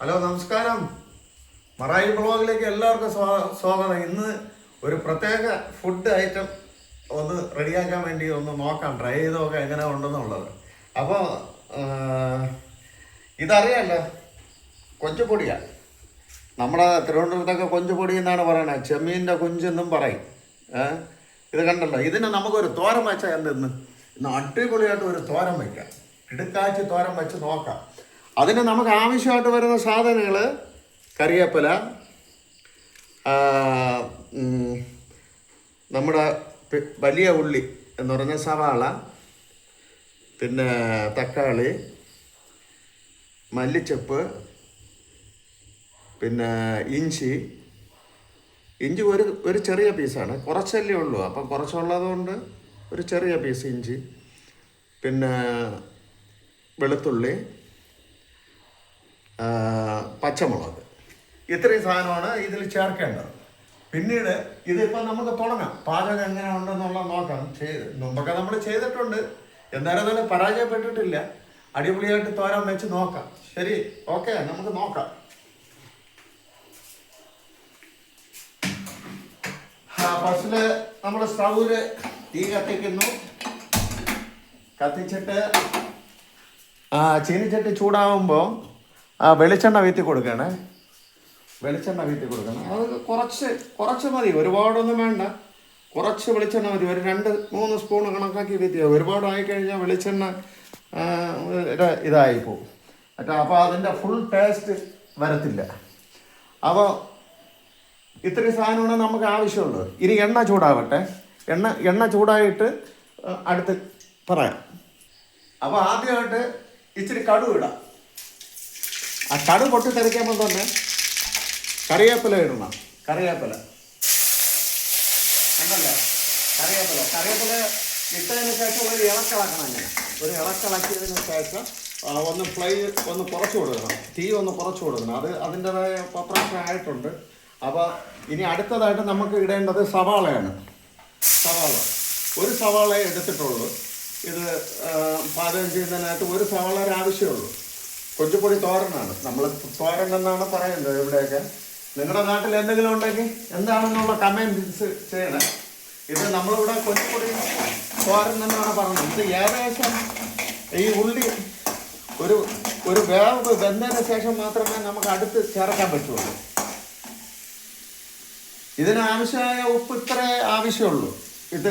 Hello നമസ്കാരം. മറായി ബ്ലോഗിലേക്ക് എല്ലാവർക്കും സ്വാഗതം. ഇന്ന് ഒരു പ്രത്യേക ഫുഡ് ഐറ്റം ഒന്ന് റെഡിയാക്കാൻ വേണ്ടി ഒന്ന് നോക്കാം. ട്രൈ ചെയ്ത് നോക്കാം എങ്ങനെ ഉണ്ടെന്നുള്ളത് അപ്പോൾ ഇതറിയാമല്ലോ കൊഞ്ചുപൊടിയാണ് നമ്മുടെ തിരുവനന്തപുരത്തൊക്കെ കൊഞ്ചുപൊടി എന്നാണ് പറയുന്നത് ചെമ്മീന്റെ കൊഞ്ചെന്നും പറയും? ഇത് കണ്ടല്ലോ. ഇതിന് നമുക്കൊരു തോരൻ വെച്ചാൽ എന്തെന്ന്? ഇന്ന് അടിപൊളിയായിട്ട് ഒരു തോരൻ വയ്ക്കാം ഇടുക്കാച്ചി തോരൻ വെച്ച് നോക്കാം. അതിന് നമുക്ക് ആവശ്യമായിട്ട് വരുന്ന സാധനങ്ങൾ കറിവേപ്പില നമ്മുടെ വലിയ ഉള്ളി എന്ന് പറഞ്ഞ സവാള പിന്നെ തക്കാളി മല്ലിച്ചപ്പ് പിന്നെ ഇഞ്ചി. ഇഞ്ചി ഒരു ഒരു ചെറിയ പീസാണ്. കുറച്ചല്ലേ ഉള്ളൂ. അപ്പം കുറച്ചുള്ളതുകൊണ്ട് ഒരു ചെറിയ പീസ് ഇഞ്ചി. പിന്നെ വെളുത്തുള്ളി. പച്ചമുളക്. ഇത്രയും സാധനമാണ് ഇതിൽ ചേർക്കേണ്ടത്. പിന്നീട് ഇതിപ്പോൾ നമുക്ക് തുടങ്ങാം. പാചകം എങ്ങനെ ഉണ്ടെന്നുള്ള നോക്കാം. ചെയ്ത് മുമ്പൊക്കെ നമ്മൾ ചെയ്തിട്ടുണ്ട്. എന്തായാലും തന്നെ പരാജയപ്പെട്ടിട്ടില്ല. അടിപൊളിയായിട്ട് തോരാൻ വെച്ച് നോക്കാം. ശരി ഓക്കെ നമുക്ക് നോക്കാം. ഫസ്റ്റിൽ നമ്മൾ സ്റ്റൗവിൽ തീ കത്തിക്കുന്നു. കത്തിച്ചിട്ട് ചീനിച്ചട്ടി ചൂടാവുമ്പോൾ ആ വെളിച്ചെണ്ണ വീത്തി കൊടുക്കണേ. വെളിച്ചെണ്ണ വീത്തി കൊടുക്കണം. അത് കുറച്ച് കുറച്ച് മതി. ഒരുപാടൊന്നും വേണ്ട. കുറച്ച് വെളിച്ചെണ്ണ മതി. ഒരു രണ്ട് മൂന്ന് സ്പൂൺ കണക്കാക്കി വീത്തി ഒരുപാടായി ആയിക്കഴിഞ്ഞാൽ വെളിച്ചെണ്ണ ഇതായി പോകും മറ്റേ അപ്പോൾ അതിന്റെ ഫുൾ ടേസ്റ്റ് വരത്തില്ല. അപ്പോൾ ഇത്രയും സാധനമാണ് നമുക്ക് ആവശ്യമുള്ളത്. ഇനി എണ്ണ ചൂടാവട്ടെ. എണ്ണ എണ്ണ ചൂടായിട്ട് അടുത്ത് പറയാം. അപ്പോൾ ആദ്യമായിട്ട് ഇച്ചിരി കടുവിടാം ആ കടു പൊട്ടിത്തെറിക്കുമ്പോൾ തന്നെ കറിവേപ്പില ഇടണം. കറിവേപ്പില. ഉണ്ടല്ലേ കറിവേപ്പില. കറിവേപ്പില ഇട്ടതിന് ശേഷം ഒരു ഇളക്കിളക്കണം അങ്ങനെ ഒരു ഇളക്കിളക്കിയതിന് ശേഷം ഒന്ന് ഫ്ലൈ ഒന്ന് കുറച്ച് കൊടുക്കണം. തീ ഒന്ന് കുറച്ച് കൊടുക്കണം. അത് അതിന്റെതായ പപ്രാശം ആയിട്ടുണ്ട്. അപ്പോൾ ഇനി അടുത്തതായിട്ട് നമുക്ക് ഇടേണ്ടത് സവാളയാണ്. സവാള. ഒരു സവാളയെ എടുത്തിട്ടുള്ളൂ. ഇത് പാചകം ചെയ്യുന്നതിനകത്ത് ഒരു സവാള ആവശ്യമുള്ളൂ കൊച്ചുപൊടി തോരനാണ്. നമ്മൾ തോരൻ എന്നാണ് പറയുന്നത് ഇവിടെയൊക്കെ. നിങ്ങളുടെ നാട്ടിൽ എന്തെങ്കിലും ഉണ്ടെങ്കിൽ എന്താണെന്നുള്ള കമൻസ് ചെയ്യണം. ഇത് നമ്മളിവിടെ കൊച്ചുപൊടി തോരൻ എന്നാണ് പറഞ്ഞത് ഇത് ഏകദേശം ഈ ഉള്ളി ഒരു ഒരു വേവ് വെന്തതിന് ശേഷം മാത്രമേ നമുക്ക് അടുത്ത് ചേർക്കാൻ പറ്റുള്ളൂ. ഇതിനാവശ്യമായ ഉപ്പ് ഇത്രേ ആവശ്യമുള്ളൂ. ഇത്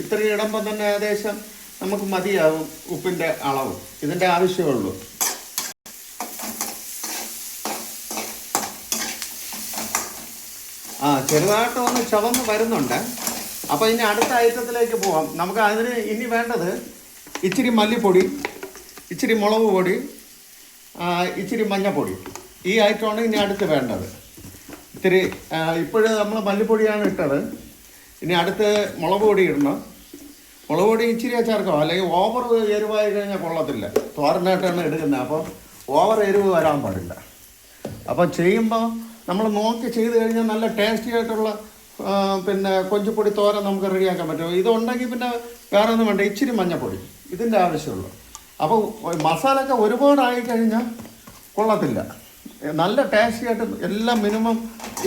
ഇത്രയും ഇടുമ്പോൾ തന്നെ ഏകദേശം നമുക്ക് മതിയാവും ഉപ്പിന്റെ അളവ്. ഇതിന്റെ ആവശ്യമുള്ളൂ. ആ ചെറുതായിട്ട് ഒന്ന് ചുവന്ന് വരുന്നുണ്ട്. അപ്പോൾ ഇനി അടുത്ത ഐറ്റത്തിലേക്ക് പോവാം. നമുക്ക് അതിന് ഇനി വേണ്ടത് ഇച്ചിരി മല്ലിപ്പൊടി ഇച്ചിരി മുളക് പൊടി ഇച്ചിരി മഞ്ഞപ്പൊടി. ഈ ഐറ്റമാണ് ഇനി അടുത്ത് വേണ്ടത്. ഇത്തിരി ഇപ്പോഴും നമ്മൾ മല്ലിപ്പൊടിയാണ് ഇട്ടത്. ഇനി അടുത്ത് മുളക് പൊടി ഇടണം. മുളക് പൊടി ഇച്ചിരി ചേർക്കാം. അല്ലെങ്കിൽ ഓവർ എരിവായി കഴിഞ്ഞാൽ കൊള്ളത്തില്ല. തോരനായിട്ടാണ് എടുക്കുന്നത്. അപ്പോൾ ഓവർ എരിവ് വരാൻ പാടില്ല. അപ്പം ചെയ്യുമ്പോൾ നമ്മൾ നോക്കി ചെയ്ത് കഴിഞ്ഞാൽ നല്ല ടേസ്റ്റി ആയിട്ടുള്ള പിന്നെ കൊഞ്ചുപൊടി തോര നമുക്ക് റെഡിയാക്കാൻ പറ്റും. ഇതുണ്ടെങ്കിൽ പിന്നെ വേറെ ഒന്നും വേണ്ട ഇച്ചിരി മഞ്ഞപ്പൊടി. ഇതിന്റെ ആവശ്യമുള്ളൂ. അപ്പോൾ മസാല ഒക്കെ ഒരുപാടായി കഴിഞ്ഞാൽ കൊള്ളത്തില്ല. നല്ല ടേസ്റ്റി ആയിട്ട് എല്ലാം മിനിമം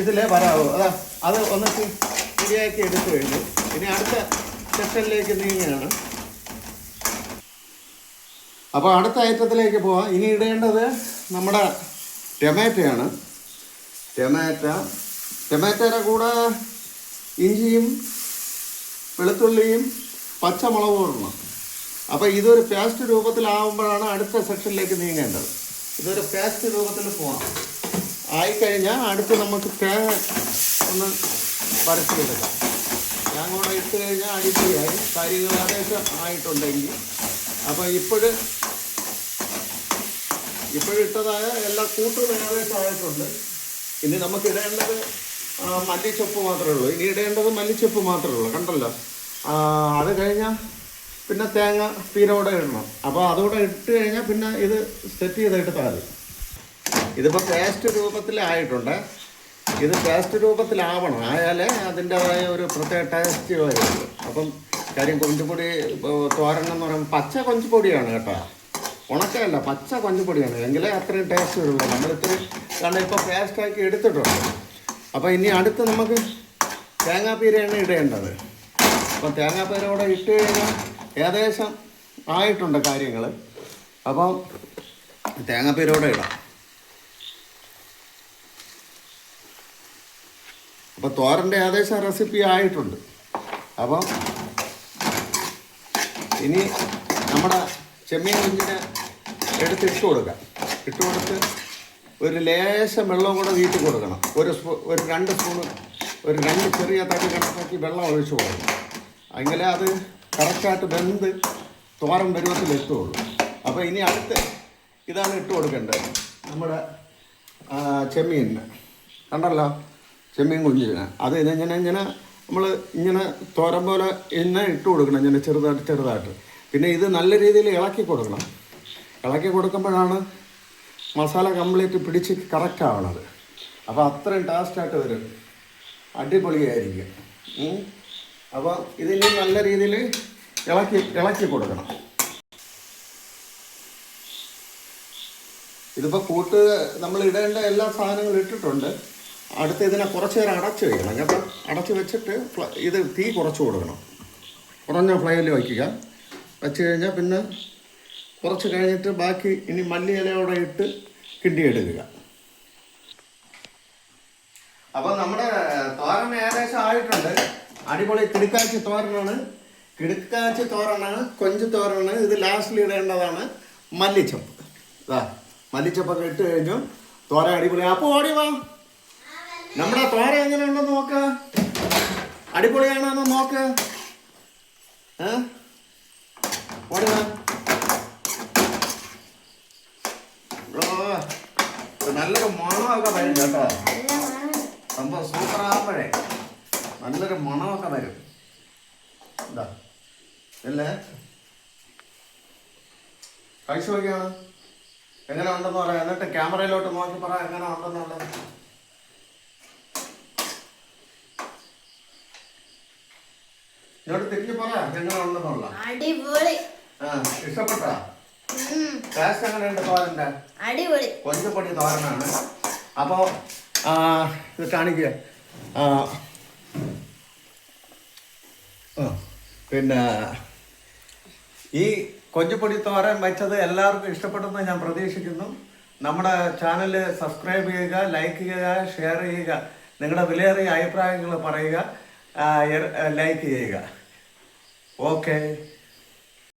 ഇതിലേ വരാവൂ. അതാ അത് ഒന്നിട്ട് ശരിയാക്കി എടുത്തു കഴിഞ്ഞു. ഇനി അടുത്ത സെക്ഷനിലേക്ക് നീങ്ങുകയാണ്. അപ്പോൾ അടുത്ത ഐറ്റത്തിലേക്ക് പോവാം. ഇനി ഇടേണ്ടത് നമ്മുടെ ടൊമാറ്റോയാണ് ടൊമാറ്റോ ടൊമാറ്റോയുടെ കൂടെ ഇഞ്ചിയും വെളുത്തുള്ളിയും പച്ചമുളകും ഇടണം. അപ്പോൾ ഇതൊരു പേസ്റ്റ് രൂപത്തിലാവുമ്പോഴാണ് അടുത്ത സെക്ഷനിലേക്ക് നീങ്ങേണ്ടത്. ഇതൊരു പേസ്റ്റ് രൂപത്തിൽ പോകണം ആയിക്കഴിഞ്ഞാൽ അടുത്ത് നമുക്ക് തേങ്ങ ഒന്ന് വരച്ചെടുക്കാം ഞാൻ കൂടെ ഇട്ട് കഴിഞ്ഞാൽ അടിപൊളിയായി. കാര്യങ്ങൾ ഏകദേശം ആയിട്ടുണ്ടെങ്കിൽ. അപ്പോൾ ഇപ്പോഴും ഇപ്പോഴിട്ടതായ എല്ലാ കൂട്ടുകളും ഏകദേശം ആയിട്ടുണ്ട്. ഇനി നമുക്ക് ഇടേണ്ടത് മല്ലിച്ചൊപ്പ് മാത്രമേ ഉള്ളൂ. ഇനി ഇടേണ്ടത് മല്ലിച്ചപ്പ് മാത്രമേ ഉള്ളൂ. കണ്ടല്ലോ? അത് കഴിഞ്ഞാൽ പിന്നെ തേങ്ങ തീരോടെ ഇടണം. അപ്പോൾ അതുകൂടെ ഇട്ട് കഴിഞ്ഞാൽ പിന്നെ ഇത് സെറ്റ് ചെയ്തിട്ട് മതി ഇതിപ്പോൾ പേസ്റ്റ് രൂപത്തിലായിട്ടുണ്ട്. ഇത് പേസ്റ്റ് രൂപത്തിലാവണം. ആയാലേ അതിന്റെതായ ഒരു പ്രത്യേക ടേസ്റ്റ് വരുള്ളൂ. അപ്പം കാര്യം കൊഞ്ചുപൊടി തോരൻ എന്ന് പറയുമ്പോൾ പച്ച കൊഞ്ചുപൊടിയാണ് കേട്ടോ. ഉണക്കമല്ല പച്ച കൊഞ്ചപ്പൊടിയാണ് എങ്കിലേ അത്രയും ടേസ്റ്റ് വരുള്ളൂ. നമ്മൾ ഇത്രയും കാരണം ഇപ്പോൾ പേസ്റ്റാക്കി എടുത്തിട്ടുണ്ട്. അപ്പോൾ ഇനി അടുത്ത് നമുക്ക് തേങ്ങാപ്പീരയാണ് ഇടേണ്ടത്. അപ്പോൾ തേങ്ങാപ്പീര കൂടെ ഇട്ട് കഴിഞ്ഞാൽ ഏകദേശം ആയിട്ടുണ്ട് കാര്യങ്ങൾ അപ്പം തേങ്ങാപ്പീര കൂടെ ഇടാം. അപ്പോൾ തോരന്റെ ഏകദേശം റെസിപ്പി ആയിട്ടുണ്ട്. അപ്പം ഇനി നമ്മുടെ ചെമ്മീൻ കുഞ്ഞിനെ എടുത്ത് ഇട്ട് കൊടുക്കാം. ഇട്ട് കൊടുത്ത് ഒരു ലേശം വെള്ളം കൂടെ വീട്ടിൽ കൊടുക്കണം. ഒരു സ്പൂ ഒരു രണ്ട് സ്പൂണ് ഒരു രണ്ട് ചെറിയ തടി കണക്കാക്കി വെള്ളം ഒഴിച്ചു കൊടുക്കണം. അങ്ങനെ അത് കറക്റ്റായിട്ട് വെന്ത് തോരൻ പരുവത്തിൽ എത്തുള്ളൂ. അപ്പോൾ ഇനി അടുത്ത് ഇതാണ് ഇട്ട് കൊടുക്കേണ്ടത്. നമ്മുടെ ചെമ്മീനിന് കണ്ടല്ലോ? ചെമ്മീൻ കുഞ്ഞിന് അത് ഇങ്ങനെ ഇങ്ങനെ നമ്മൾ ഇങ്ങനെ തോരം പോലെ ഇങ്ങനെ ഇട്ട് കൊടുക്കണം. ഇങ്ങനെ ചെറുതായിട്ട് ചെറുതായിട്ട്. പിന്നെ ഇത് നല്ല രീതിയിൽ ഇളക്കി കൊടുക്കണം. ഇളക്കി കൊടുക്കുമ്പോഴാണ് മസാല കംപ്ലീറ്റ് പിടിച്ച് കറക്റ്റ് ആവണത്. അപ്പോൾ അത്രയും ടേസ്റ്റായിട്ട് വരും. അടിപൊളിയായിരിക്കും. അപ്പോൾ ഇതിന് നല്ല രീതിയിൽ ഇളക്കി ഇളക്കി കൊടുക്കണം. ഇതിപ്പോൾ കൂട്ട് നമ്മൾ ഇടേണ്ട എല്ലാ സാധനങ്ങളും ഇട്ടിട്ടുണ്ട്. അടുത്ത് ഇതിനെ കുറച്ച് നേരം അടച്ചു വയ്ക്കണം കേട്ടോ അടച്ച് വെച്ചിട്ട് ഇത് തീ കുറച്ച് കൊടുക്കണം. കുറഞ്ഞ ഫ്ലൈയിൽ വയ്ക്കുക. വെച്ച് കഴിഞ്ഞാൽ പിന്നെ കുറച്ച് കഴിഞ്ഞിട്ട് ബാക്കി ഇനി മല്ലിയിലയോടെ ഇട്ട് കിണ്ടിയെടുക്കുക. അപ്പോൾ നമ്മുടെ തോരൻ ഏകദേശം ആയിട്ടുണ്ട്. അടിപൊളി കിടുക്കാച്ചി തോരനാണ്. കിടുക്കാച്ചി തോരനാണ് കൊഞ്ച് തോരനാണ്. ഇത് ലാസ്റ്റിൽ ഇടേണ്ടതാണ് മല്ലിച്ചപ്പ്. മല്ലിച്ചപ്പൊക്കെ ഇട്ട് കഴിഞ്ഞു. തോര അടിപൊളി. അപ്പോൾ ഓടി വാ. നമ്മുടെ തോര എങ്ങനെയുണ്ടെന്ന് നോക്ക. അടിപൊളിയാണോ നോക്ക്. ഏ? ഓടി വാ ഓ, ഇത് നല്ലൊരു മണമൊക്കെ വരും കേട്ടോ. സംഭവം സൂപ്പർ ആകുമ്പോഴേ നല്ലൊരു മണമൊക്കെ വരും. എന്താ അല്ലേ കഴിച്ചു നോക്കിയാണ് എങ്ങനെ ഉണ്ടെന്ന് പറയാം എന്നിട്ട് ക്യാമറയിലോട്ട് നോക്കി പറ എങ്ങനെ ഉണ്ടെന്നുള്ളത്. എന്നോട് തിരിഞ്ഞു പറ എങ്ങനെ ഉണ്ടെന്നുള്ള. അടിപൊളി. ആ ഇഷ്ടപ്പെട്ടാ? ടേസ്റ്റ് എങ്ങനെയുണ്ട് തോരന്റെ അടിപൊളി. കൊഞ്ചപ്പൊടി തോരനാണ്. അപ്പോൾ ഇത് കാണിക്കുക പിന്നെ ഈ കൊഞ്ചുപൊടി തോരൻ വെച്ചത് എല്ലാവർക്കും ഇഷ്ടപ്പെട്ടെന്ന് ഞാൻ പ്രതീക്ഷിക്കുന്നു. നമ്മുടെ ചാനൽ സബ്സ്ക്രൈബ് ചെയ്യുക ലൈക്ക് ചെയ്യുക ഷെയർ ചെയ്യുക. നിങ്ങളുടെ വിലയേറിയ അഭിപ്രായങ്ങൾ പറയുക ലൈക്ക് ചെയ്യുക. ഓക്കെ.